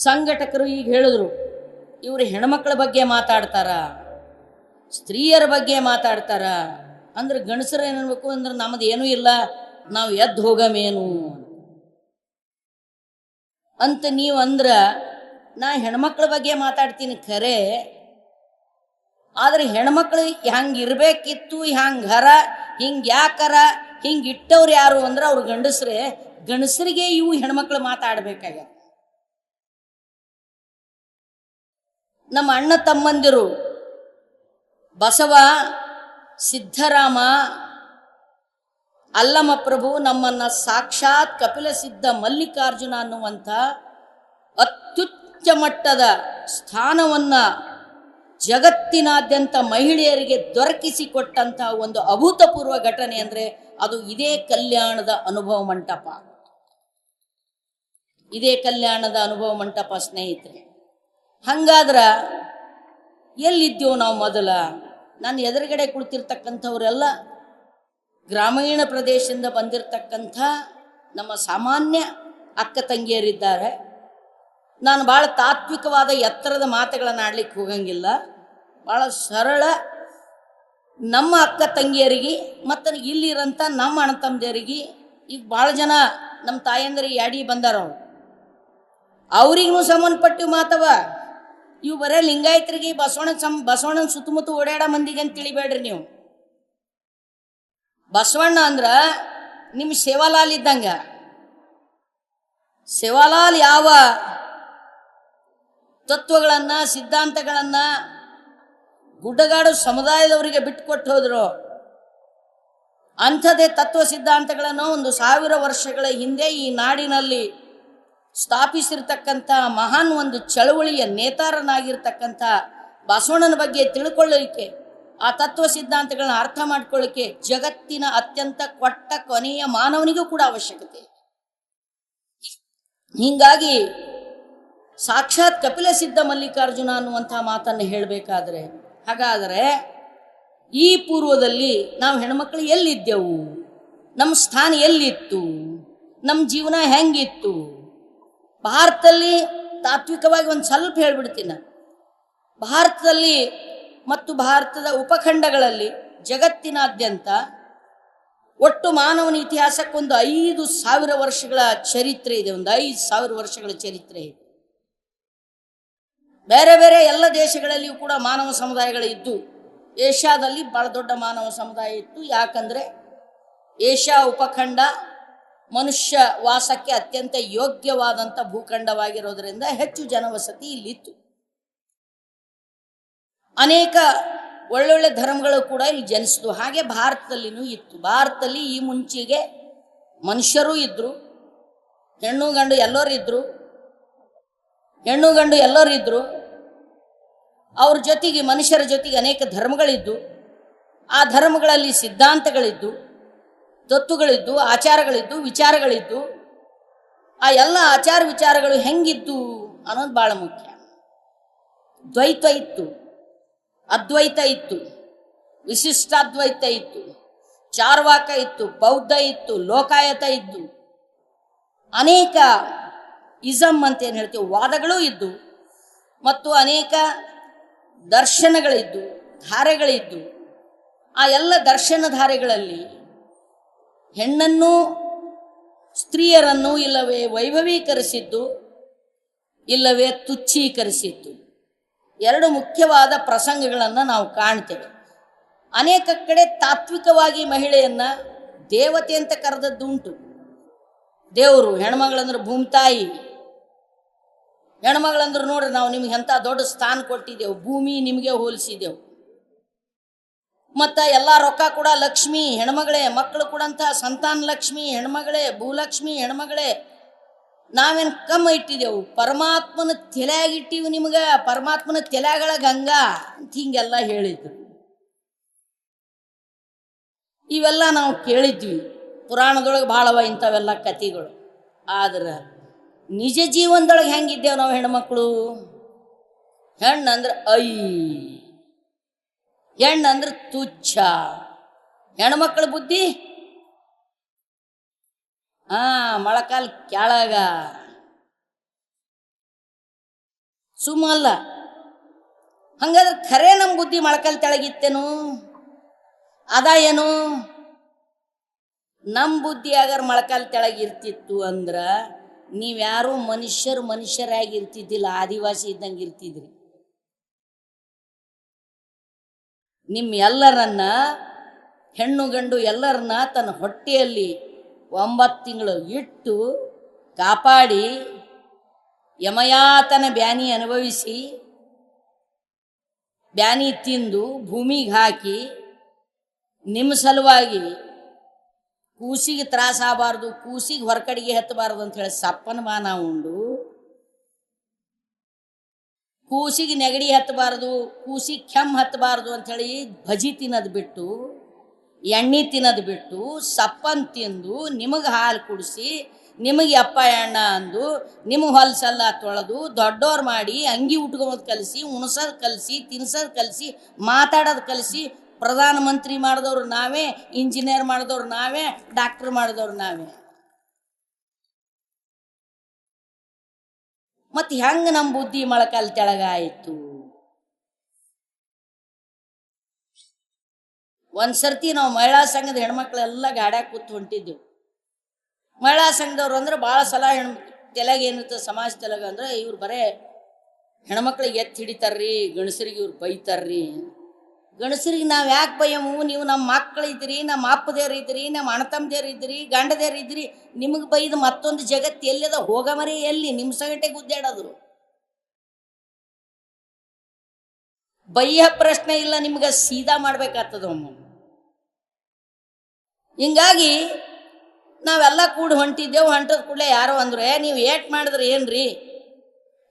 ಸಂಘಟಕರು ಈಗ ಹೇಳಿದ್ರು, ಇವರು ಹೆಣ್ಮಕ್ಳ ಬಗ್ಗೆ ಮಾತಾಡ್ತಾರ, ಸ್ತ್ರೀಯರ ಬಗ್ಗೆ ಮಾತಾಡ್ತಾರ, ಅಂದ್ರೆ ಗಂಡಸರು ಏನನ್ಬೇಕು ಅಂದ್ರೆ ನಮ್ದು ಏನೂ ಇಲ್ಲ, ನಾವು ಎದ್ದು ಹೋಗಮೇನು. ಅಂತ ನೀವು ಅಂದ್ರ, ನಾ ಹೆಣ್ಮಕ್ಳ ಬಗ್ಗೆ ಮಾತಾಡ್ತೀನಿ ಖರೆ, ಆದ್ರೆ ಹೆಣ್ಮಕ್ಳು ಹ್ಯಾಂಗ ಇರ್ಬೇಕಿತ್ತು ಹರ, ಹಿಂಗೆ ಯಾಕರ, ಹಿಂಗೆ ಇಟ್ಟವ್ರು ಯಾರು ಅಂದ್ರೆ ಅವ್ರು ಗಂಡಸ್ರೆ, ಗಂಡಸರಿಗೆ ಇವು ಹೆಣ್ಮಕ್ಳು ಮಾತಾಡ್ಬೇಕಾಗ್ಯ ನಮ್ಮ ಅಣ್ಣ ತಮ್ಮಂದಿರು ಬಸವ, ಸಿದ್ಧರಾಮ ಅಲ್ಲಮ ಪ್ರಭು ನಮ್ಮನ್ನ ಸಾಕ್ಷಾತ್ ಕಪಿಲ ಸಿದ್ಧ ಮಲ್ಲಿಕಾರ್ಜುನ ಅನ್ನುವಂಥ ಅತ್ಯುಚ್ಚ ಮಟ್ಟದ ಸ್ಥಾನವನ್ನ ಜಗತ್ತಿನಾದ್ಯಂತ ಮಹಿಳೆಯರಿಗೆ ದೊರಕಿಸಿಕೊಟ್ಟಂತಹ ಒಂದು ಅಭೂತಪೂರ್ವ ಘಟನೆ ಅಂದ್ರೆ ಅದು ಇದೇ ಕಲ್ಯಾಣದ ಅನುಭವ ಮಂಟಪ. ಇದೇ ಕಲ್ಯಾಣದ ಅನುಭವ ಮಂಟಪ ಸ್ನೇಹಿತರೆ ಹಂಗಾದ್ರ ಎಲ್ಲಿದ್ದೇವು ನಾವು ಮೊದಲ? ನನ್ನ ಎದುರುಗಡೆ ಕುಳಿತಿರ್ತಕ್ಕಂಥವರೆಲ್ಲ ಗ್ರಾಮೀಣ ಪ್ರದೇಶದಿಂದ ಬಂದಿರತಕ್ಕಂಥ ನಮ್ಮ ಸಾಮಾನ್ಯ ಅಕ್ಕ ತಂಗಿಯರಿದ್ದಾರೆ. ನಾನು ಭಾಳ ತಾತ್ವಿಕವಾದ ಎತ್ತರದ ಮಾತುಗಳನ್ನು ಆಡ್ಲಿಕ್ಕೆ ಹೋಗಂಗಿಲ್ಲ. ಭಾಳ ಸರಳ ನಮ್ಮ ಅಕ್ಕ ತಂಗಿಯರಿಗೆ ಮತ್ತು ಇಲ್ಲಿರಂಥ ನಮ್ಮ ಅಣ್ಣ ತಮ್ಮದಿಯರಿಗೆ ಈಗ ಭಾಳ ಜನ ನಮ್ಮ ತಾಯಂದಿರಿಗೆ ಯಾಡಿ ಬಂದಾರ ಅವ್ರು. ಅವ್ರಿಗೂ ಸಂಬಂಧಪಟ್ಟು ಮಾತವ. ಇವು ಬರೇ ಲಿಂಗಾಯತರಿಗೆ ಬಸವಣ್ಣ ಸಂ, ಬಸವಣ್ಣನ ಸುತ್ತಮುತ್ತ ಓಡಾಡ ಮಂದಿಗೆ ಅಂತ ತಿಳಿಬೇಡ್ರಿ ನೀವು. ಬಸವಣ್ಣ ಅಂದ್ರ ನಿಮ್ಮ ಸೇವಾಲಾಲ್ ಇದ್ದಂಗ. ಸೇವಾಲಾಲ್ ಯಾವ ತತ್ವಗಳನ್ನ, ಸಿದ್ಧಾಂತಗಳನ್ನ ಗುಡ್ಡಗಾಡು ಸಮುದಾಯದವರಿಗೆ ಬಿಟ್ಟುಕೊಟ್ಟು ಹೋದ್ರು. ಅಂಥದೇ ತತ್ವ ಸಿದ್ಧಾಂತಗಳನ್ನು ಒಂದು ಸಾವಿರ ವರ್ಷಗಳ ಹಿಂದೆ ಈ ನಾಡಿನಲ್ಲಿ ಸ್ಥಾಪಿಸಿರ್ತಕ್ಕಂಥ ಮಹಾನ್ ಒಂದು ಚಳವಳಿಯ ನೇತಾರನಾಗಿರ್ತಕ್ಕಂಥ ಬಸವಣ್ಣನ ಬಗ್ಗೆ ತಿಳ್ಕೊಳ್ಳಲಿಕ್ಕೆ ಆ ತತ್ವ ಸಿದ್ಧಾಂತಗಳನ್ನ ಅರ್ಥ ಮಾಡ್ಕೊಳ್ಳಿಕ್ಕೆ ಜಗತ್ತಿನ ಅತ್ಯಂತ ಕೊಟ್ಟ ಕೊನೆಯ ಮಾನವನಿಗೂ ಕೂಡ ಅವಶ್ಯಕತೆ. ಹೀಗಾಗಿ ಸಾಕ್ಷಾತ್ ಕಪಿಲ ಸಿದ್ಧ ಮಲ್ಲಿಕಾರ್ಜುನ ಅನ್ನುವಂಥ ಮಾತನ್ನು ಹೇಳಬೇಕಾದ್ರೆ, ಹಾಗಾದರೆ ಈ ಪೂರ್ವದಲ್ಲಿ ನಾವು ಹೆಣ್ಮಕ್ಳು ಎಲ್ಲಿದ್ದೆವು? ನಮ್ಮ ಸ್ಥಾನ ಎಲ್ಲಿತ್ತು? ನಮ್ಮ ಜೀವನ ಹೆಂಗಿತ್ತು? ಭಾರತದಲ್ಲಿ ತಾತ್ವಿಕವಾಗಿ ಒಂದು ಸ್ವಲ್ಪ ಹೇಳ್ಬಿಡ್ತೀನಿ. ನಾನು. ಭಾರತದಲ್ಲಿ ಮತ್ತು ಭಾರತದ ಉಪಖಂಡಗಳಲ್ಲಿ ಜಗತ್ತಿನಾದ್ಯಂತ ಒಟ್ಟು ಮಾನವನ ಇತಿಹಾಸಕ್ಕೊಂದು ಐದು ಸಾವಿರ ವರ್ಷಗಳ ಚರಿತ್ರೆ ಇದೆ. ಒಂದು ಐದು ಸಾವಿರ ವರ್ಷಗಳ ಚರಿತ್ರೆ ಇದೆ. ಬೇರೆ ಬೇರೆ ಎಲ್ಲ ದೇಶಗಳಲ್ಲಿಯೂ ಕೂಡ ಮಾನವ ಸಮುದಾಯಗಳು ಇದ್ದು ಏಷ್ಯಾದಲ್ಲಿ ಬಹಳ ದೊಡ್ಡ ಮಾನವ ಸಮುದಾಯ ಇತ್ತು. ಯಾಕಂದ್ರೆ ಏಷ್ಯಾ ಉಪಖಂಡ ಮನುಷ್ಯ ವಾಸಕ್ಕೆ ಅತ್ಯಂತ ಯೋಗ್ಯವಾದಂಥ ಭೂಖಂಡವಾಗಿರೋದ್ರಿಂದ ಹೆಚ್ಚು ಜನವಸತಿ ಇಲ್ಲಿತ್ತು. ಅನೇಕ ಒಳ್ಳೊಳ್ಳೆ ಧರ್ಮಗಳು ಕೂಡ ಇಲ್ಲಿ ಜನಿಸಿದ್ವು. ಹಾಗೆ ಭಾರತದಲ್ಲಿನೂ ಇತ್ತು. ಭಾರತದಲ್ಲಿ ಈ ಮುಂಚೆಗೆ ಮನುಷ್ಯರೂ ಇದ್ದರು ಹೆಣ್ಣು ಗಂಡು ಎಲ್ಲರೂ ಇದ್ದರು ಹೆಣ್ಣು ಗಂಡು ಎಲ್ಲರೂ ಇದ್ದರು ಅವ್ರ ಜೊತೆಗೆ ಮನುಷ್ಯರ ಜೊತೆಗೆ ಅನೇಕ ಧರ್ಮಗಳಿದ್ದು ಆ ಧರ್ಮಗಳಲ್ಲಿ ಸಿದ್ಧಾಂತಗಳಿದ್ದು ತತ್ವಗಳಿದ್ದು, ಆಚಾರಗಳಿದ್ದು, ವಿಚಾರಗಳಿದ್ದು, ಆ ಎಲ್ಲ ಆಚಾರ ವಿಚಾರಗಳು ಹೆಂಗಿದ್ದು ಅನ್ನೋದು ಭಾಳ ಮುಖ್ಯ. ದ್ವೈತ ಇತ್ತು, ಅದ್ವೈತ ಇತ್ತು, ವಿಶಿಷ್ಟಾದ್ವೈತ ಇತ್ತು, ಚಾರ್ವಾಕ ಇತ್ತು, ಬೌದ್ಧ ಇತ್ತು, ಲೋಕಾಯತ ಇದ್ದು, ಅನೇಕ ಇಸಮ್ ಅಂತ ಏನು ಹೇಳ್ತೀವಿ, ವಾದಗಳೂ ಇದ್ದು, ಮತ್ತು ಅನೇಕ ದರ್ಶನಗಳಿದ್ದು, ಧಾರೆಗಳಿದ್ದು, ಆ ಎಲ್ಲ ದರ್ಶನ ಧಾರೆಗಳಲ್ಲಿ ಹೆಣ್ಣನ್ನು, ಸ್ತ್ರೀಯರನ್ನು ಇಲ್ಲವೇ ವೈಭವೀಕರಿಸಿದ್ದು, ಇಲ್ಲವೇ ತುಚ್ಛೀಕರಿಸಿದ್ದು. ಎರಡು ಮುಖ್ಯವಾದ ಪ್ರಸಂಗಗಳನ್ನು ನಾವು ಕಾಣ್ತೇವೆ. ಅನೇಕ ಕಡೆ ತಾತ್ವಿಕವಾಗಿ ಮಹಿಳೆಯನ್ನು ದೇವತೆ ಅಂತ ಕರೆದದ್ದು ಉಂಟು ದೇವರು, ಹೆಣ್ಮಗಳಂದ್ರೆ ಭೂಮಿತಾಯಿ ಹೆಣ್ಮಗಳಂದ್ರೆ ನೋಡ್ರಿ ನಾವು ನಿಮ್ಗೆ ಎಂಥ ದೊಡ್ಡ ಸ್ಥಾನ ಕೊಟ್ಟಿದ್ದೆವು, ಭೂಮಿ ನಿಮಗೆ ಹೋಲಿಸಿದೆವು ಮತ್ತು ಎಲ್ಲ ರೊಕ್ಕ ಕೂಡ ಲಕ್ಷ್ಮಿ, ಹೆಣ್ಮಗಳೇ ಮಕ್ಕಳು ಕೊಡಂಥ ಸಂತಾನ ಲಕ್ಷ್ಮಿ, ಹೆಣ್ಮಗಳೇ, ಭೂಲಕ್ಷ್ಮಿ, ಹೆಣ್ಮಗಳೇ, ನಾವೇನು ಕಮ್ಮ ಇಟ್ಟಿದ್ದೆವು ಪರಮಾತ್ಮನ ತಲೆಯಾಗಿಟ್ಟಿವಿ ನಿಮ್ಗೆ, ಪರಮಾತ್ಮನ ತೆಲೆಗಳ ಗಂಗಾ ಅಂತ ಹಿಂಗೆಲ್ಲ ಹೇಳಿದ್ರು. ಇವೆಲ್ಲ ನಾವು ಕೇಳಿದ್ವಿ. ಪುರಾಣದೊಳಗೆ ಭಾಳವ ಇಂಥವೆಲ್ಲ ಕಥೆಗಳು. ಆದ್ರೆ ನಿಜ ಜೀವನದೊಳಗೆ ಹೆಂಗಿದ್ದೇವೆ ನಾವು ಹೆಣ್ಮಕ್ಳು? ಹೆಣ್ಣಂದ್ರೆ ಐ. ಹೆಣ್ಣಂದ್ರೆ ತುಚ್ಛ. ಹೆಣ್ಮಕ್ಳ ಬುದ್ಧಿ? ಆ ಮೊಳಕಾಲ್ ಕೆಳಗ. ಸುಮ್ಮ ಅಲ್ಲ. ಹಂಗಾದ್ರೆ ಖರೆ ನಮ್ಮ ಬುದ್ಧಿ ಮೊಳಕಾಲ್ ತೆಳಗಿತ್ತೇನು? ಅದ ಏನು? ನಮ್ಮ ಬುದ್ಧಿ ಆಗರ್ ಮೊಳಕಾಲ್ ತೆಳಗಿರ್ತಿತ್ತು ಅಂದ್ರ ನೀವ್ಯಾರೂ ಮನುಷ್ಯರು ಮನುಷ್ಯರಾಗಿರ್ತಿದ್ದಿಲ್ಲ, ಆದಿವಾಸಿ ಇದ್ದಂಗೆ ಇರ್ತಿದ್ರಿ. ನಿಮ್ಮ ಎಲ್ಲರನ್ನ, ಹೆಣ್ಣು ಗಂಡು ಎಲ್ಲರನ್ನ ತನ್ನ ಹೊಟ್ಟೆಯಲ್ಲಿ ಒಂಬತ್ತು ತಿಂಗಳು ಇಟ್ಟು ಕಾಪಾಡಿ, ಯಮಯಾತನ ಬ್ಯಾನಿ ಅನುಭವಿಸಿ, ಬ್ಯಾನಿ ತಿಂದು ಭೂಮಿಗೆ ಹಾಕಿ ನಿಮ್ಮ ಸಲುವಾಗಿ ಕೂಸಿಗೆ ತ್ರಾಸ ಆಗಬಾರ್ದು, ಕೂಸಿಗೆ ಹೊರಕಡೆಗೆ ಹತ್ತಬಾರ್ದು ಅಂತ ಹೇಳಿ ಸಪ್ಪನ ಮಾನ ಉಂಡು. ಕೂಸಿಗೆ ನೆಗಡಿ ಹತ್ತಬಾರ್ದು ಕೂಸಿಗೆ ಕೆಮ್ಮು ಹತ್ತಬಾರ್ದು ಅಂಥೇಳಿ ಭಜಿ ತಿನ್ನೋದು ಬಿಟ್ಟು, ಎಣ್ಣೆ ತಿನ್ನೋದು ಬಿಟ್ಟು, ಸಪ್ಪನ್ ತಿಂದು ನಿಮಗೆ ಹಾಲು ಕುಡಿಸಿ, ನಿಮಗೆ ಅಪ್ಪ ಎಣ್ಣ ಅಂದು ನಿಮ್ಮ ಹೊಲಸೆಲ್ಲ ತೊಳೆದು ದೊಡ್ಡವ್ರು ಮಾಡಿ ಅಂಗಿ ಉಟ್ಕೊಳೋದು ಕಲಿಸಿ, ಉಣಸೋದು ಕಲಿಸಿ, ತಿನ್ಸೋದು ಕಲಿಸಿ, ಮಾತಾಡೋದು ಕಲಿಸಿ, ಪ್ರಧಾನಮಂತ್ರಿ ಮಾಡಿದವ್ರು ನಾವೇ, ಇಂಜಿನಿಯರ್ ಮಾಡಿದವ್ರು ನಾವೇ, ಡಾಕ್ಟ್ರ್ ಮಾಡಿದವ್ರು ನಾವೇ. ಮತ್ತು ಹೆಂಗೆ ನಮ್ಮ ಬುದ್ಧಿ ಮೊಳಕಾಲ್ ತೆಳಗಾಯಿತು ಒಂದ್ಸರ್ತಿ ನಾವು ಮಹಿಳಾ ಸಂಘದ ಹೆಣ್ಮಕ್ಳೆಲ್ಲ ಗಾಡ್ಯಾಗ ಕೂತು ಹೊಂಟಿದ್ದೆವು ಮಹಿಳಾ ಸಂಘದವ್ರು ಅಂದ್ರೆ ಭಾಳ ಸಲ ಹೆಣ್ ತೆಲಗ ಏನಿರ್ತದೆ ಸಮಾಜ ತೆಲಗ ಅಂದ್ರೆ ಇವ್ರು ಬರೇ ಹೆಣ್ಮಕ್ಳಿಗೆ ಎತ್ತಿ ಹಿಡಿತಾರ್ರಿ, ಗಂಡಸರಿಗೆ ಇವ್ರು ಬೈತಾರ್ರಿ. ಗಂಡಸರಿಗೆ ನಾವು ಯಾಕೆ ಭಯಮು ನೀವು ನಮ್ಮ ಮಕ್ಕಳಿದ್ದೀರಿ ನಮ್ಮ ಅಪ್ಪದೇರು ಇದ್ದೀರಿ ನಮ್ಮ ಅಣ್ಣತಮ್ಮದೇರು ಇದ್ದೀರಿ ಗಂಡದೇರು ಇದ್ದೀರಿ. ನಿಮಗೆ ಬೈದು ಮತ್ತೊಂದು ಜಗತ್ತು ಎಲ್ಲಿದ? ಹೋಗಮರಿ ಎಲ್ಲಿ? ನಿಮ್ಮ ಸಗಟೆ ಗುದ್ದಾಡೋದ್ರು ಬಯ್ಯ ಪ್ರಶ್ನೆ ಇಲ್ಲ, ನಿಮ್ಗೆ ಸೀದಾ ಮಾಡ್ಬೇಕಾಗ್ತದ ಹಿಂಗಾಗಿ ನಾವೆಲ್ಲ ಕೂಡಿ ಹೊಂಟಿದ್ದೆವು, ಹೊಂಟದ ಕೂಡಲೇ ಯಾರೋ ಅಂದ್ರೆ ನೀವು ಏಟ್ ಮಾಡಿದ್ರೆ ಏನ್ರಿ?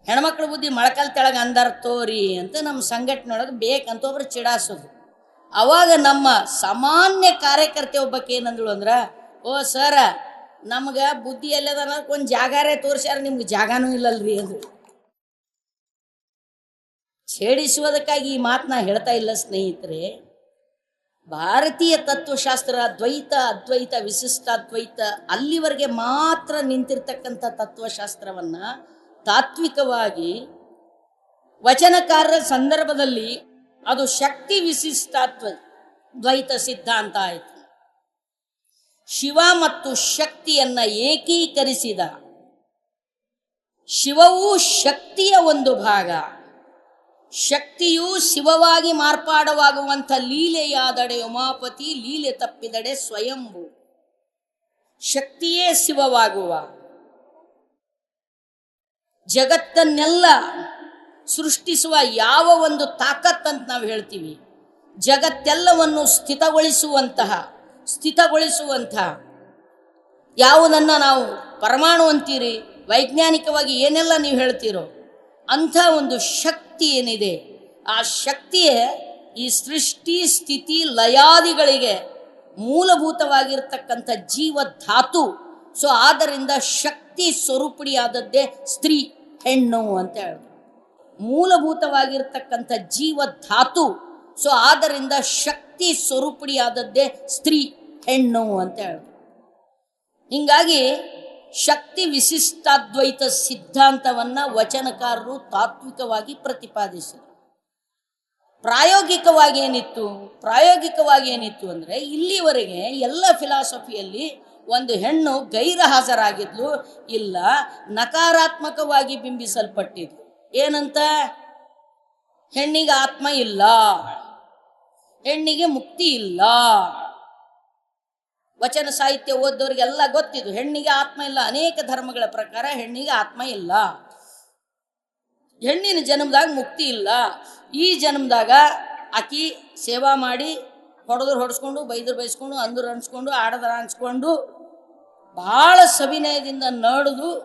ಹೆಣ್ಮಕ್ಳ ಬುದ್ಧಿ ಮೊಳಕಲ್ ತೆಳಗೆ ಅಂದಾರ ತೋರಿ ಅಂತ ನಮ್ಮ ಸಂಘಟನೆ ಒಳಗೆ ಬೇಕಂತ ಒಬ್ರು ಚಿಡಾಸೋದು. ಅವಾಗ ನಮ್ಮ ಸಾಮಾನ್ಯ ಕಾರ್ಯಕರ್ತೆ ಒಬ್ಬಕ್ಕೆ ಏನಂದಳು ಅಂದ್ರೆ, ಓ ಸರ, ನಮ್ಗೆ ಬುದ್ಧಿ ಎಲ್ಲದ ಒಂದು ಜಾಗಾರೇ ತೋರಿಸ್ಯಾರ, ನಿಮ್ಗೆ ಜಾಗಾನೂ ಇಲ್ಲಲ್ರಿ ಅಂದ್ರು ಛೇಡಿಸುವುದಕ್ಕಾಗಿ ಈ ಮಾತನ್ನ ಹೇಳ್ತಾ ಇಲ್ಲ ಸ್ನೇಹಿತರೆ. ಭಾರತೀಯ ತತ್ವಶಾಸ್ತ್ರ ದ್ವೈತ ಅದ್ವೈತ ವಿಶಿಷ್ಟಾದ್ವೈತ ಅಲ್ಲಿವರೆಗೆ ಮಾತ್ರ ನಿಂತಿರ್ತಕ್ಕಂಥ ತತ್ವಶಾಸ್ತ್ರವನ್ನ ತಾತ್ವಿಕವಾಗಿ ವಚನಕಾರರ ಸಂದರ್ಭದಲ್ಲಿ ಅದು ಶಕ್ತಿ ವಿಶಿಷ್ಟಾತ್ವ, ದ್ವೈತ ಸಿದ್ಧಾಂತ ಆಯಿತು. ಶಿವ ಮತ್ತು ಶಕ್ತಿಯನ್ನ ಏಕೀಕರಿಸಿದ ಶಿವವು ಶಕ್ತಿಯ ಒಂದು ಭಾಗ. ಶಕ್ತಿಯು ಶಿವವಾಗಿ ಮಾರ್ಪಾಡವಾಗುವಂಥ ಲೀಲೆಯಾದಡೆ ಉಮಾಪತಿ ಲೀಲೆ ತಪ್ಪಿದಡೆ ಸ್ವಯಂಭು. ಶಕ್ತಿಯೇ ಶಿವವಾಗುವ. ಜಗತ್ತನ್ನೆಲ್ಲ ಸೃಷ್ಟಿಸುವ ಯಾವ ಒಂದು ತಾಕತ್ತಂತ ನಾವು ಹೇಳ್ತೀವಿ. ಜಗತ್ತೆಲ್ಲವನ್ನು ಸ್ಥಿತಗೊಳಿಸುವಂತಹ ಸ್ಥಿತಗೊಳಿಸುವಂತಹ ಯಾವುದನ್ನು ನಾವು ಪರಮಾಣು ಅಂತೀರಿ, ವೈಜ್ಞಾನಿಕವಾಗಿ ಏನೆಲ್ಲ ನೀವು ಹೇಳ್ತೀರೋ ಅಂಥ ಒಂದು ಶಕ್ತಿ ಏನಿದೆ, ಆ ಶಕ್ತಿಯೇ ಈ ಸೃಷ್ಟಿ ಸ್ಥಿತಿ ಲಯಾದಿಗಳಿಗೆ ಮೂಲಭೂತವಾಗಿರ್ತಕ್ಕಂಥ ಜೀವಧಾತು. ಸೊ ಆದ್ದರಿಂದ ಶಕ್ತಿ ಸ್ವರೂಪಿಣಿಯಾದದ್ದೇ ಸ್ತ್ರೀ. ಹೆಣ್ಣು ಅಂತ ಹೇಳಿದ್ರು ಮೂಲಭೂತವಾಗಿರ್ತಕ್ಕಂಥ ಜೀವಧಾತು. ಸೊ ಆದ್ದರಿಂದ ಶಕ್ತಿ ಸ್ವರೂಪಿಣಿಯಾದದ್ದೇ ಸ್ತ್ರೀ, ಹೆಣ್ಣು ಅಂತ ಹೇಳಿದ್ರು ಹಿಂಗಾಗಿ ಶಕ್ತಿ ವಿಶಿಷ್ಟಾದ್ವೈತ ಸಿದ್ಧಾಂತವನ್ನ ವಚನಕಾರರು ತಾತ್ವಿಕವಾಗಿ ಪ್ರತಿಪಾದಿಸಿದರು. ಪ್ರಾಯೋಗಿಕವಾಗಿ ಏನಿತ್ತು? ಪ್ರಾಯೋಗಿಕವಾಗಿ ಏನಿತ್ತು ಅಂದರೆ ಇಲ್ಲಿವರೆಗೆ ಎಲ್ಲ ಫಿಲಾಸಫಿಯಲ್ಲಿ ಒಂದು ಹೆಣ್ಣು ಗೈರ ಹಾಜರಾಗಿದ್ಲು ಇಲ್ಲ, ನಕಾರಾತ್ಮಕವಾಗಿ ಬಿಂಬಿಸಲ್ಪಟ್ಟಿದ್ಲು. ಏನಂತ? ಹೆಣ್ಣಿಗೆ ಆತ್ಮ ಇಲ್ಲ. ಹೆಣ್ಣಿಗೆ ಮುಕ್ತಿ ಇಲ್ಲ. ವಚನ ಸಾಹಿತ್ಯ ಓದೋರಿಗೆಲ್ಲ ಗೊತ್ತಿದ್ದು, ಹೆಣ್ಣಿಗೆ ಆತ್ಮ ಇಲ್ಲ. ಅನೇಕ ಧರ್ಮಗಳ ಪ್ರಕಾರ ಹೆಣ್ಣಿಗೆ ಆತ್ಮ ಇಲ್ಲ. ಹೆಣ್ಣಿನ ಜನ್ಮದಾಗ ಮುಕ್ತಿ ಇಲ್ಲ. ಈ ಜನ್ಮದಾಗ ಆಕಿ ಸೇವಾ ಮಾಡಿ, ಹೊಡೆದ್ರು ಹೊಡೆಸ್ಕೊಂಡು, ಬೈದ್ರು ಬೈಸ್ಕೊಂಡು, ಅಂದ್ರು ಅನ್ಸ್ಕೊಂಡು ಆಡದ್ರ ಅನ್ಸ್ಕೊಂಡು ಭಾಳ ಸವಿನಯದಿಂದ ನಡೆದು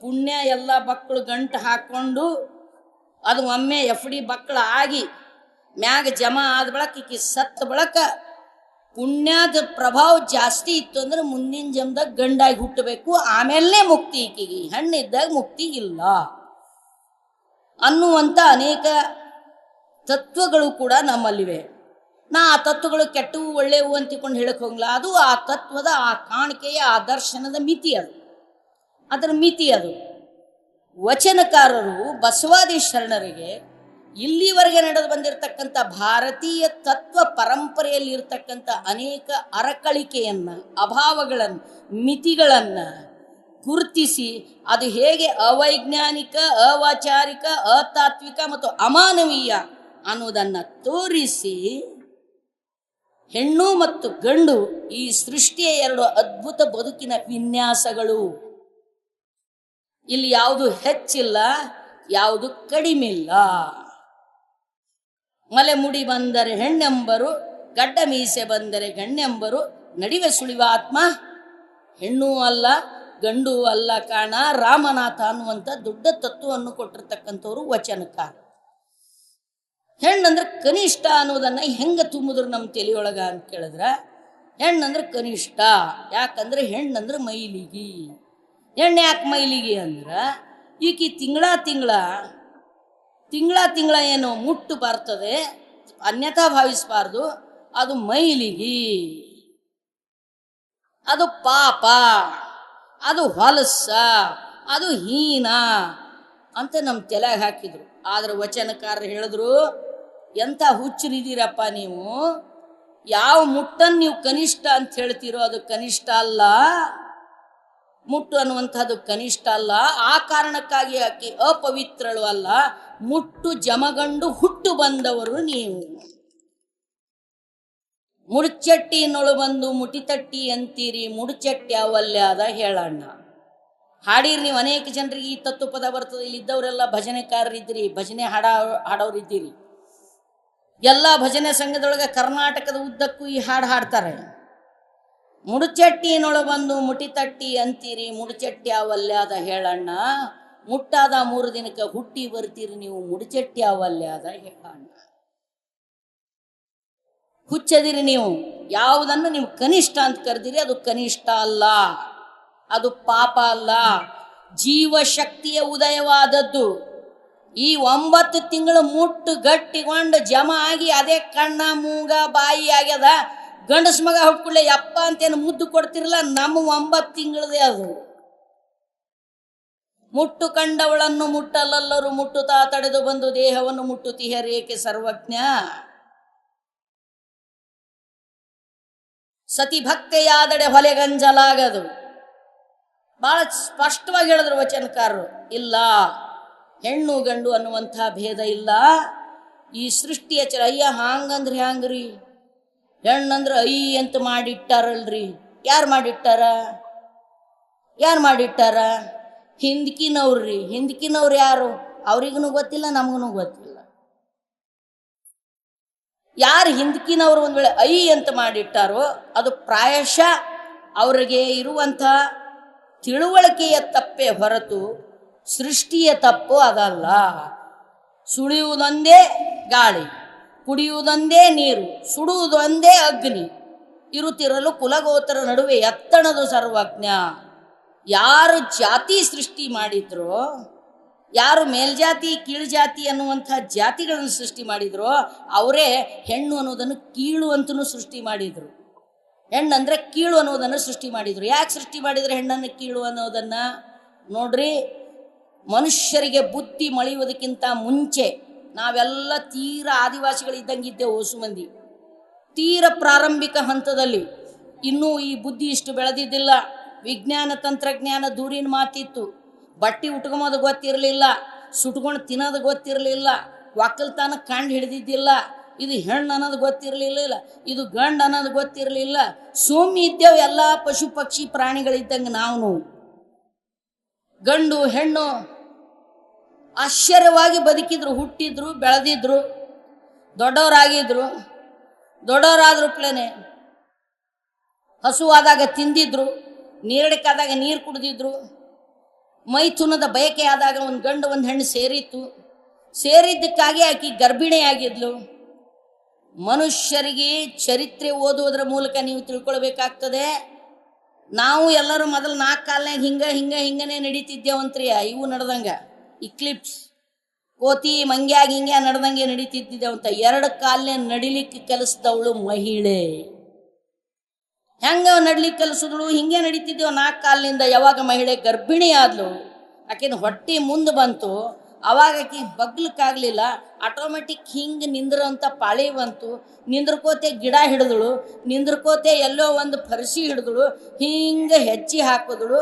ಪುಣ್ಯ ಎಲ್ಲ ಮಕ್ಕಳು ಗಂಟು ಹಾಕ್ಕೊಂಡು ಅದು ಒಮ್ಮೆ ಎಫ್ ಡಿ ಬಕ್ಕಳ ಆಗಿ ಮ್ಯಾಗ ಜಮಾ ಆದ ಬಳಕ ಈಕಿ ಸತ್ತ ಬಳಕ ಪುಣ್ಯದ ಪ್ರಭಾವ ಜಾಸ್ತಿ ಇತ್ತು ಅಂದ್ರೆ ಮುಂದಿನ ಜನ್ಮದಾಗ ಗಂಡಾಗಿ ಹುಟ್ಟಬೇಕು. ಆಮೇಲೆ ಮುಕ್ತಿ ಈಕಿಗೆ. ಹಣ್ಣಿದ್ದಾಗ ಮುಕ್ತಿ ಇಲ್ಲ. ಅನ್ನುವಂಥ ಅನೇಕ ತತ್ವಗಳು ಕೂಡ ನಮ್ಮಲ್ಲಿವೆ. ನಾ ಆ ತತ್ವಗಳು ಕೆಟ್ಟವು, ಒಳ್ಳೆಯವು ಅಂತಿಕೊಂಡು ಹೇಳಕ್ಕೆ ಹೋಗಲ್ಲ ಅದು ಆ ತತ್ವದ, ಆ ಕಾಣಿಕೆಯ, ಆ ದರ್ಶನದ ಮಿತಿ ಅದು. ಅದರ ಮಿತಿ ಅದು. ವಚನಕಾರರು ಬಸವಾದಿ ಶರಣರಿಗೆ ಇಲ್ಲಿವರೆಗೆ ನಡೆದು ಬಂದಿರತಕ್ಕಂಥ ಭಾರತೀಯ ತತ್ವ ಪರಂಪರೆಯಲ್ಲಿ ಇರತಕ್ಕಂಥ ಅನೇಕ ಅರಕಳಿಕೆಯನ್ನು, ಅಭಾವಗಳನ್ನು, ಮಿತಿಗಳನ್ನು ಗುರುತಿಸಿ ಅದು ಹೇಗೆ ಅವೈಜ್ಞಾನಿಕ, ಅವಾಚಾರಿಕ, ಅತಾತ್ವಿಕ ಮತ್ತು ಅಮಾನವೀಯ ಅನ್ನೋದನ್ನು ತೋರಿಸಿ ಹೆಣ್ಣು ಮತ್ತು ಗಂಡು ಈ ಸೃಷ್ಟಿಯ ಎರಡು ಅದ್ಭುತ ಬದುಕಿನ ವಿನ್ಯಾಸಗಳು. ಇಲ್ಲಿ ಯಾವುದು ಹೆಚ್ಚಿಲ್ಲ, ಯಾವುದು ಕಡಿಮೆ ಇಲ್ಲ ಮಲೆ ಮುಡಿ ಬಂದರೆ ಹೆಣ್ಣೆಂಬರು, ಗಡ್ಡ ಮೀಸೆ ಬಂದರೆ ಗಣ್ಣೆಂಬರು ನಡಿವೆ ಸುಳಿವ ಆತ್ಮ ಹೆಣ್ಣು ಅಲ್ಲ, ಗಂಡು ಅಲ್ಲ ಕಾಣ ರಾಮನಾಥ ಅನ್ನುವಂಥ ದೊಡ್ಡ ತತ್ವವನ್ನು ಕೊಟ್ಟಿರ್ತಕ್ಕಂಥವ್ರು ವಚನಕಾರ. ಹೆಣ್ಣಂದ್ರೆ ಕನಿಷ್ಠ ಅನ್ನೋದನ್ನು ಹೆಂಗೆ ತುಂಬಿದ್ರು ನಮ್ಮ ತಲೆಯೊಳಗ ಅಂತ ಕೇಳಿದ್ರೆ, ಹೆಣ್ಣಂದ್ರೆ ಕನಿಷ್ಠ, ಯಾಕಂದ್ರೆ ಹೆಣ್ಣಂದ್ರೆ ಮೈಲಿಗಿ. ಹೆಣ್ಣು ಯಾಕೆ ಮೈಲಿಗಿ ಅಂದ್ರೆ, ಈಕಿ ತಿಂಗಳ ತಿಂಗಳ ತಿಂಗಳ ತಿಂಗಳ ಏನು ಮುಟ್ಟು ಬರ್ತದೆ, ಅನ್ಯಥಾ ಭಾವಿಸಬಾರ್ದು, ಅದು ಮೈಲಿಗಿ. ಅದು ಪಾಪ, ಅದು ಹೊಲಸ, ಅದು ಹೀನ ಅಂತ ನಮ್ಮ ತಲೆಗೆ ಹಾಕಿದ್ರು. ಆದ್ರೆ ವಚನಕಾರರು ಹೇಳಿದ್ರು ಎಂಥ ಹುಚ್ಚರಿದ್ದೀರಪ್ಪ ನೀವು? ಯಾವ ಮುಟ್ಟನ್ನು ನೀವು ಕನಿಷ್ಠ ಅಂತ ಹೇಳ್ತೀರೋ ಅದು ಕನಿಷ್ಠ ಅಲ್ಲ. ಮುಟ್ಟು ಅನ್ನುವಂಥದ್ದು ಕನಿಷ್ಠ ಅಲ್ಲ. ಆ ಕಾರಣಕ್ಕಾಗಿ ಆಕೆ ಅಪವಿತ್ರಳು ಅಲ್ಲ. ಮುಟ್ಟು ಜಮಗಂಡು ಹುಟ್ಟು ಬಂದವರು ನೀವು. ಮುಡ್ಚಟ್ಟಿನೊಳು ಬಂದು ಮುಟಿತಟ್ಟಿ ಅಂತೀರಿ, ಮುಡ್ಚಟ್ಟಿ ಅವಲ್ಯಾದ ಹೇಳಣ್ಣ. ಹಾಡಿರಿ ನೀವು ಅನೇಕ ಜನರಿಗೆ ಈ ತತ್ವ ಪದ ಬರ್ತದೆ. ಇಲ್ಲಿದ್ದವರೆಲ್ಲ ಭಜನೆಕಾರರಿದ್ದೀರಿ, ಭಜನೆ ಹಾಡ ಹಾಡೋರಿದ್ದೀರಿ. ಎಲ್ಲ ಭಜನೆ ಸಂಘದೊಳಗೆ ಕರ್ನಾಟಕದ ಉದ್ದಕ್ಕೂ ಈ ಹಾಡು ಹಾಡ್ತಾರೆ. ಮುಡುಚಟ್ಟಿನೊಳ ಬಂದು ಮುಟಿತಟ್ಟಿ ಅಂತೀರಿ, ಮುಡುಚಟ್ಟಿ ಅವಲ್ಯಾದ ಹೇಳಣ್ಣ. ಮುಟ್ಟಾದ ಮೂರು ದಿನಕ್ಕೆ ಹುಟ್ಟಿ ಬರ್ತೀರಿ ನೀವು, ಮುಡುಚಟ್ಟಿ ಅವಲ್ಯಾದ ಹೇಳಣ್ಣ. ಹುಚ್ಚದಿರಿ ನೀವು. ಯಾವುದನ್ನು ನೀವು ಕನಿಷ್ಠ ಅಂತ ಕರೆದಿರಿ, ಅದು ಕನಿಷ್ಠ ಅಲ್ಲ. ಅದು ಪಾಪ ಅಲ್ಲ. ಜೀವಶಕ್ತಿಯ ಉದಯವಾದದ್ದು. ಈ ಒಂಬತ್ತು ತಿಂಗಳು ಮುಟ್ಟು ಗಟ್ಟಿಕೊಂಡು ಜಮ ಆಗಿ ಅದೇ ಕಣ್ಣ, ಮೂಗ, ಬಾಯಿ ಆಗ್ಯದ. ಗಂಡಸ ಮಗ ಹುಟ್ಕೊಳ್ಳೆ ಅಪ್ಪ ಅಂತೇನು ಮುದ್ದು ಕೊಡ್ತಿರಲ್ಲ ನಮ್ಮ ಒಂಬತ್ತು ತಿಂಗಳದೇ ಅದು. ಮುಟ್ಟು ಕಂಡವಳನ್ನು ಮುಟ್ಟಲಲ್ಲರು ಮುಟ್ಟುತ್ತಾ ತಡೆದು ಬಂದು ದೇಹವನ್ನು ಮುಟ್ಟುತ್ತೀಹರೇಕೆ ಸರ್ವಜ್ಞ. ಸತಿ ಭಕ್ತೆಯಾದಡೆ ಹೊಲೆಗಂಜಲಾಗದು ಬಹಳ ಸ್ಪಷ್ಟವಾಗಿ ಹೇಳಿದ್ರು ವಚನಕಾರರು. ಇಲ್ಲ. ಹೆಣ್ಣು ಗಂಡು ಅನ್ನುವಂಥ ಭೇದ ಇಲ್ಲ. ಈ ಸೃಷ್ಟಿಯ ಚರ ಅಯ್ಯ ಹಾಂಗಂದ್ರೆ ಹ್ಯಾಂಗ್ರಿ? ಹೆಣ್ಣಂದ್ರೆ ಐ ಅಂತ ಮಾಡಿಟ್ಟಾರಲ್ರಿ. ಯಾರು ಮಾಡಿಟ್ಟಾರ? ಯಾರು ಮಾಡಿಟ್ಟಾರ? ಹಿಂದ್ಕಿನವ್ರಿ ಹಿಂದ್ಕಿನವ್ರು ಯಾರು? ಅವ್ರಿಗೂ ಗೊತ್ತಿಲ್ಲ ನಮಗೂ ಗೊತ್ತಿಲ್ಲ. ಯಾರು ಹಿಂದ್ಕಿನವರು ಒಂದು ವೇಳೆ ಐ ಅಂತ ಮಾಡಿಟ್ಟಾರೋ, ಅದು ಪ್ರಾಯಶಃ ಅವರಿಗೆ ಇರುವಂಥ ತಿಳುವಳಿಕೆಯ ತಪ್ಪೇ ಹೊರತು ಸೃಷ್ಟಿಯ ತಪ್ಪು ಅದಲ್ಲ. ಸುಳಿಯುವುದೊಂದೇ ಗಾಳಿ, ಕುಡಿಯುವುದೊಂದೇ ನೀರು, ಸುಡುವುದೊಂದೇ ಅಗ್ನಿ. ಇರುತ್ತಿರಲು ಕುಲಗೋತ್ರ ನಡುವೆ ಎತ್ತಣದು ಸರ್ವಜ್ಞ. ಯಾರು ಜಾತಿ ಸೃಷ್ಟಿ ಮಾಡಿದ್ರೋ, ಯಾರು ಮೇಲ್ಜಾತಿ, ಕೀಳ್ಜಾತಿ ಅನ್ನುವಂಥ ಜಾತಿಗಳನ್ನು ಸೃಷ್ಟಿ ಮಾಡಿದ್ರೋ, ಅವರೇ ಹೆಣ್ಣು ಅನ್ನೋದನ್ನು ಕೀಳು ಅಂತಲೂ ಸೃಷ್ಟಿ ಮಾಡಿದರು. ಹೆಣ್ಣಂದ್ರೆ ಕೀಳು ಅನ್ನೋದನ್ನು ಸೃಷ್ಟಿ ಮಾಡಿದರು. ಯಾಕೆ ಸೃಷ್ಟಿ ಮಾಡಿದ್ರು ಹೆಣ್ಣನ್ನು ಕೀಳು ಅನ್ನೋದನ್ನು? ನೋಡ್ರಿ ಮನುಷ್ಯರಿಗೆ ಬುದ್ಧಿ ಮಳೆಯುವುದಕ್ಕಿಂತ ಮುಂಚೆ ನಾವೆಲ್ಲ ತೀರ ಆದಿವಾಸಿಗಳಿದ್ದಂಗಿದ್ದೇವೆ ಹೊಸು ಮಂದಿ. ತೀರ ಪ್ರಾರಂಭಿಕ ಹಂತದಲ್ಲಿ ಇನ್ನೂ ಈ ಬುದ್ಧಿ ಇಷ್ಟು ಬೆಳೆದಿದ್ದಿಲ್ಲ. ವಿಜ್ಞಾನ ತಂತ್ರಜ್ಞಾನ ದೂರಿನ ಮಾತಿತ್ತು. ಬಟ್ಟೆ ಉಟ್ಕೊಂಬೋದು ಗೊತ್ತಿರಲಿಲ್ಲ, ಸುಟ್ಕೊಂಡು ತಿನ್ನೋದು ಗೊತ್ತಿರಲಿಲ್ಲ, ಒಕ್ಕಲ್ತನ ಕಂಡು ಹಿಡಿದಿದ್ದಿಲ್ಲ. ಇದು ಹೆಣ್ಣು ಅನ್ನೋದು ಗೊತ್ತಿರಲಿಲ್ಲ, ಇದು ಗಂಡು ಅನ್ನೋದು ಗೊತ್ತಿರಲಿಲ್ಲ. ಸೋಮಿ ಇದ್ದೇವೆ ಎಲ್ಲ ಪಶು ಪಕ್ಷಿ ಪ್ರಾಣಿಗಳಿದ್ದಂಗೆ ನಾವು. ಗಂಡು ಹೆಣ್ಣು ಆಶ್ಚರ್ಯವಾಗಿ ಬದುಕಿದ್ರು, ಹುಟ್ಟಿದ್ರು, ಬೆಳೆದಿದ್ರು, ದೊಡ್ಡವರಾಗಿದ್ರು, ದೊಡ್ಡವರಾದ್ರು ಹಸುವಾದಾಗ ತಿಂದಿದ್ರು, ನೀರಡಿಕಾದಾಗ ನೀರು ಕುಡಿದಿದ್ರು ಮೈಥುನದ ಬಯಕೆ ಆದಾಗ ಒಂದು ಗಂಡು ಒಂದು ಹೆಣ್ಣು ಸೇರಿತ್ತು. ಸೇರಿದ್ದಕ್ಕಾಗಿ ಆಕಿ ಗರ್ಭಿಣಿಯಾಗಿದ್ಲು. ಮನುಷ್ಯರಿಗೆ ಚರಿತ್ರೆ ಓದುವುದರ ಮೂಲಕ ನೀವು ತಿಳ್ಕೊಳ್ಬೇಕಾಗ್ತದೆ. ನಾವು ಎಲ್ಲರೂ ಮೊದಲು ನಾಲ್ಕು ಕಾಲ್ನಾಗ ಹಿಂಗೆ ಹಿಂಗೆ, ಹಿಂಗನೆ ನಡೀತಿದ್ದೇವಂತ್ರಿ ಇವು ನಡ್ದಂಗೆ. ಇಕ್ಲಿಪ್ಸ್ ಕೋತಿ ಮಂಗ್ಯಾಗ ಹಿಂಗೆ ನಡೆದಂಗೆ ನಡೀತಿದ್ದೇವಂತ ಎರಡು ಕಾಲ್ನೇ ನಡಿಲಿಕ್ಕೆ ಕೆಲಸದವಳು ಮಹಿಳೆ. ಹೆಂಗ ನಡ್ಲಿಕ್ಕೆ ಕೆಲಸದಳು? ಹಿಂಗೆ ನಡೀತಿದ್ದೇವು ನಾಲ್ಕು ಕಾಲಿನಿಂದ. ಯಾವಾಗ ಮಹಿಳೆ ಗರ್ಭಿಣಿ ಆದ್ಲು ಆಕಿನ ಹೊಟ್ಟೆ ಮುಂದೆ ಬಂತು ಅವಾಗ ಆಕಿ ಬಗ್ಲಿಕ್ಕಾಗಲಿಲ್ಲ. ಆಟೋಮೆಟಿಕ್ ಹಿಂಗೆ ನಿಂದ್ರಂಥ ಪಾಳಿ ಬಂತು. ನಿಂದ್ರಕೋತೆ ಗಿಡ ಹಿಡಿದಳು. ನಿಂದ್ರಕೋತೆ ಎಲ್ಲೋ ಒಂದು ಫರ್ಸಿ ಹಿಡಿದಳು. ಹಿಂಗೆ ಹೆಚ್ಚಿ ಹಾಕಿದಳು.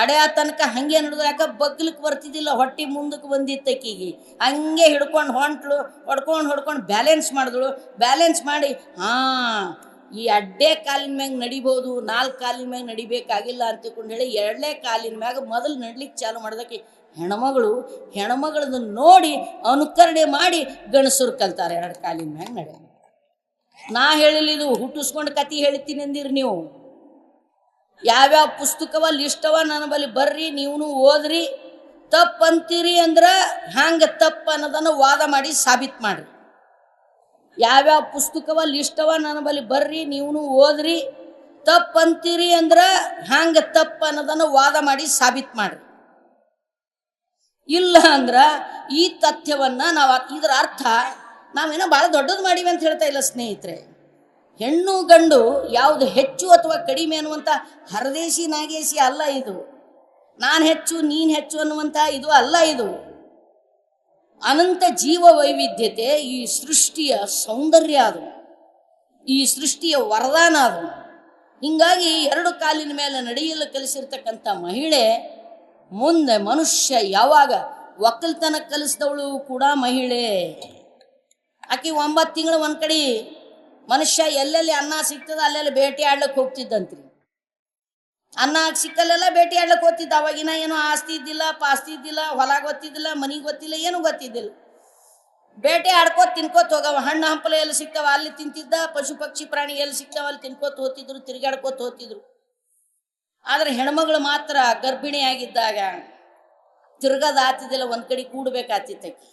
ಹಡೆಯ ತನಕ ಹಂಗೆ ನಡೆದು ಯಾಕೆ ಬಗ್ಲಕ್ಕೆ ಬರ್ತಿದ್ದಿಲ್ಲ. ಹೊಟ್ಟೆ ಮುಂದಕ್ಕೆ ಬಂದಿತ್ತು ಆಕಿಗೆ. ಹಂಗೆ ಹಿಡ್ಕೊಂಡು ಹೊಂಟ್ಳು. ಹೊಡ್ಕೊಂಡು ಹೊಡ್ಕೊಂಡು ಬ್ಯಾಲೆನ್ಸ್ ಮಾಡಿದಳು. ಬ್ಯಾಲೆನ್ಸ್ ಮಾಡಿ, ಹಾಂ ಈ ಅಡ್ಡೆ ಕಾಲಿನ ಮ್ಯಾಗ ನಡಿಬೋದು, ನಾಲ್ಕು ಕಾಲಿನ ಮ್ಯಾಗ ನಡಿಬೇಕಾಗಿಲ್ಲ ಅಂತ ತಿಳ್ಕೊಂಡು ಹೇಳಿ ಎರಡನೇ ಕಾಲಿನ ಮ್ಯಾಗ ಮೊದಲು ನಡ್ಲಿಕ್ಕೆ ಚಾಲು ಮಾಡೋದಕ್ಕೆ ಹೆಣಮಗಳು ಹೆಣ್ಮಗಳನ್ನ ನೋಡಿ ಅನುಕರಣೆ ಮಾಡಿ ಗಣಸರು ಕಲ್ತಾರೆ ಎರಡು ಕಾಲಿನ ಮ್ಯಾಗ ನಡೆ ನಾ ಹೇಳಿಲ್ಲ ಇದು ಹುಟ್ಟಿಸ್ಕೊಂಡು ಕತಿ ಹೇಳ್ತೀನಿ ಅಂದಿರಿ ನೀವು. ಯಾವ್ಯಾವ ಪುಸ್ತಕವ, ಲಿಸ್ಟವ ನನ್ನ ಬಳಿ ಬರ್ರಿ ನೀವು ಓದ್ರಿ ತಪ್ಪು ಅಂತೀರಿ ಅಂದ್ರೆ ಹ್ಯಾಂಗೆ ತಪ್ಪು ಅನ್ನೋದನ್ನು ವಾದ ಮಾಡಿ ಸಾಬೀತು ಮಾಡ್ರಿ. ಯಾವ್ಯಾವ ಪುಸ್ತಕವ, ಲಿಸ್ಟವ ನನ್ನ ಬಳಿ ಬರ್ರಿ ನೀವು ಓದ್ರಿ. ತಪ್ಪು ಅಂತೀರಿ ಅಂದ್ರೆ ಹ್ಯಾಂಗೆ ತಪ್ಪು ಅನ್ನೋದನ್ನು ವಾದ ಮಾಡಿ ಸಾಬೀತು ಮಾಡ್ರಿ. ಇಲ್ಲ ಅಂದ್ರೆ ಈ ತಥ್ಯವನ್ನ ನಾವು ಇದರ ಅರ್ಥ ನಾವೇನೋ ಭಾಳ ದೊಡ್ಡದು ಮಾಡೀವಿ ಅಂತ ಹೇಳ್ತಾ ಇಲ್ಲ ಸ್ನೇಹಿತರೆ. ಹೆಣ್ಣು ಗಂಡು ಯಾವುದು ಹೆಚ್ಚು ಅಥವಾ ಕಡಿಮೆ ಅನ್ನುವಂಥ ಹರದೇಶಿ ನಾಗೇಶಿ ಅಲ್ಲ ಇದು. ನಾನು ಹೆಚ್ಚು, ನೀನು ಹೆಚ್ಚು ಅನ್ನುವಂಥ ಇದು ಅಲ್ಲ ಇದು. ಅನಂತ ಜೀವ ವೈವಿಧ್ಯತೆ ಈ ಸೃಷ್ಟಿಯ ಸೌಂದರ್ಯ ಅದು ಈ ಸೃಷ್ಟಿಯ ವರದಾನ ಅದು ಹಿಂಗಾಗಿ ಎರಡು ಕಾಲಿನ ಮೇಲೆ ನಡೆಯಲು ಕಲಿಸಿರ್ತಕ್ಕಂಥ ಮಹಿಳೆ ಮುಂದೆ ಮನುಷ್ಯ ಯಾವಾಗ ಒಕ್ಕಲ್ತನ ಕಲಿಸಿದವಳು ಕೂಡ ಮಹಿಳೆ. ಆಕೆ ಒಂಬತ್ತು ತಿಂಗಳು ಒಂದು ಕಡೆ ಮನುಷ್ಯ ಎಲ್ಲೆಲ್ಲಿ ಅನ್ನ ಸಿಗ್ತದ ಅಲ್ಲೆಲ್ಲಿ ಭೇಟಿ ಆಡ್ಲಿಕ್ಕೆ ಹೋಗ್ತಿದ್ದಂತ್ರಿ. ಅನ್ನ ಸಿಕ್ಕಲ್ಲೆಲ್ಲ ಭೇಟಿ ಆಡ್ಲಿಕ್ಕೆ ಓದ್ತಿದ್ದ ಅವಾಗಿನ ಏನೋ ಆಸ್ತಿ ಇದ್ದಿಲ್ಲ, ಪಾಸ್ತಿ ಇದ್ದಿಲ್ಲ, ಹೊಲ ಗೊತ್ತಿದ್ದಿಲ್ಲ, ಮನಿ ಗೊತ್ತಿಲ್ಲ, ಏನು ಗೊತ್ತಿದ್ದಿಲ್ಲ. ಬೇಟೆ ಆಡ್ಕೋತ ತಿನ್ಕೋತ ಹೋಗವ. ಹಣ್ಣು ಹಂಪಲ ಎಲ್ಲಿ ಸಿಕ್ತಾವ? ಅಲ್ಲಿ ತಿಂತಿದ್ದ. ಪಶು ಪಕ್ಷಿ ಪ್ರಾಣಿ ಎಲ್ಲಿ ಸಿಕ್ತಾವ? ಅಲ್ಲಿ ತಿನ್ಕೋತ ಹೋತಿದ್ರು ತಿರುಗಾಡ್ಕೋತ ಹೋತಿದ್ರು ಆದ್ರೆ ಹೆಣ್ಮಗಳು ಮಾತ್ರ ಗರ್ಭಿಣಿಯಾಗಿದ್ದಾಗ ತಿರ್ಗದ ಆತಿದ್ದಿಲ್ಲ, ಒಂದ್ ಕಡೆ ಕೂಡ್ಬೇಕಾತಿತ್ತಕ್ಕೆ